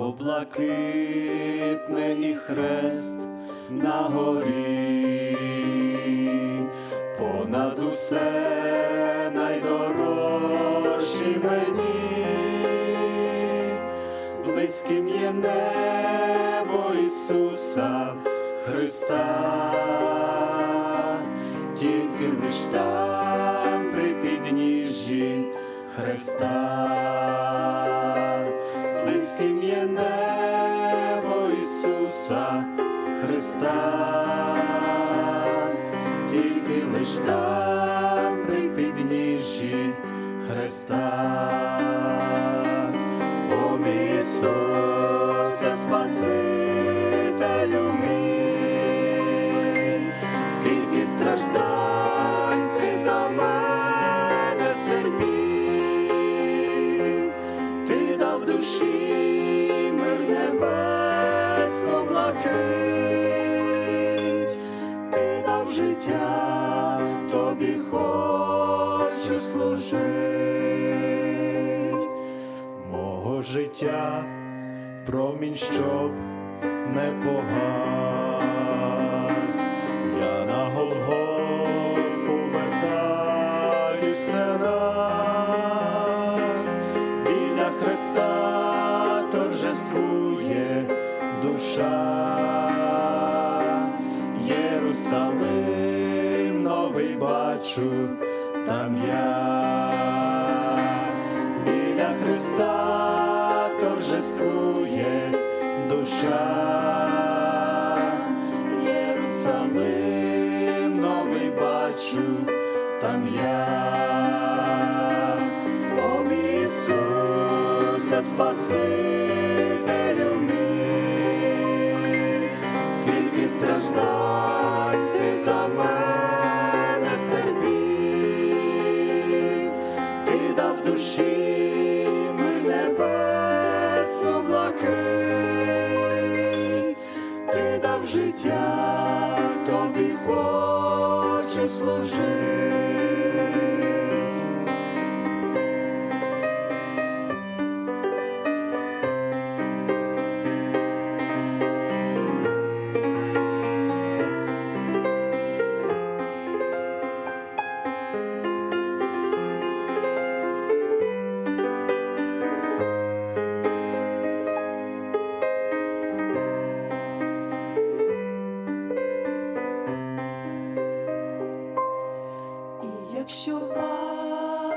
небо блакитне і хрест на горі, понад усе найдорожчі мені, близьким є небо Ісуса Христа, тільки лиш там при підніжжі Христа, є небо Ісуса Христа, тільки лиш там при підніжжі Христа. О мій Ісусе, Спасителю мій, скільки страждань ти за мене стерпів, ти дав душі мир небесну блакить, ти дав життя, тобі хочу служить мого життя, промінь, щоб не погас. Єрусалим новий бачу, там я біля Христа торжествує душа. Єрусалим новий бачу, там я. О мій Ісусе, дав життя, тобі хочу служити.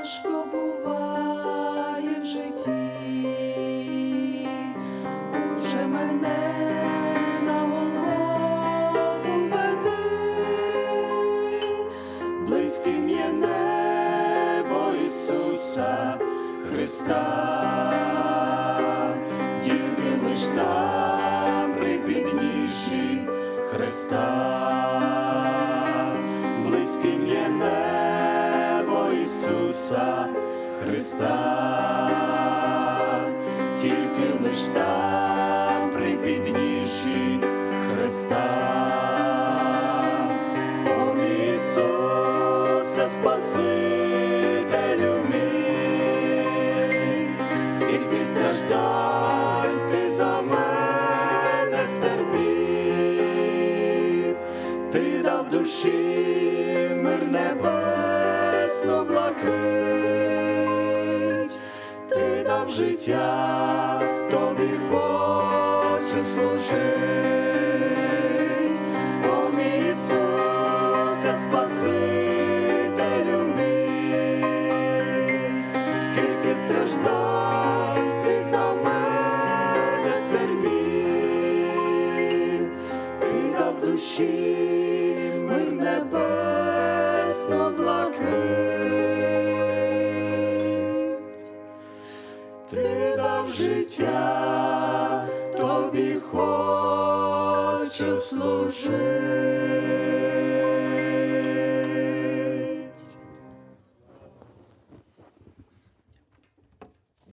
Важко буває в житті, уже мене на Голгофу веди, близьким є небо Ісуса Христа, тільки лиш там при підніжжі Христа, Ісуса Христа, тільки лиш там при підніжжі Христа. О мій Ісусе, Спасителю скільки страждань ти за мене стерпів, ти дав душі мир небесну життя, тобі хочу служить. Життя, тобі хочу служити.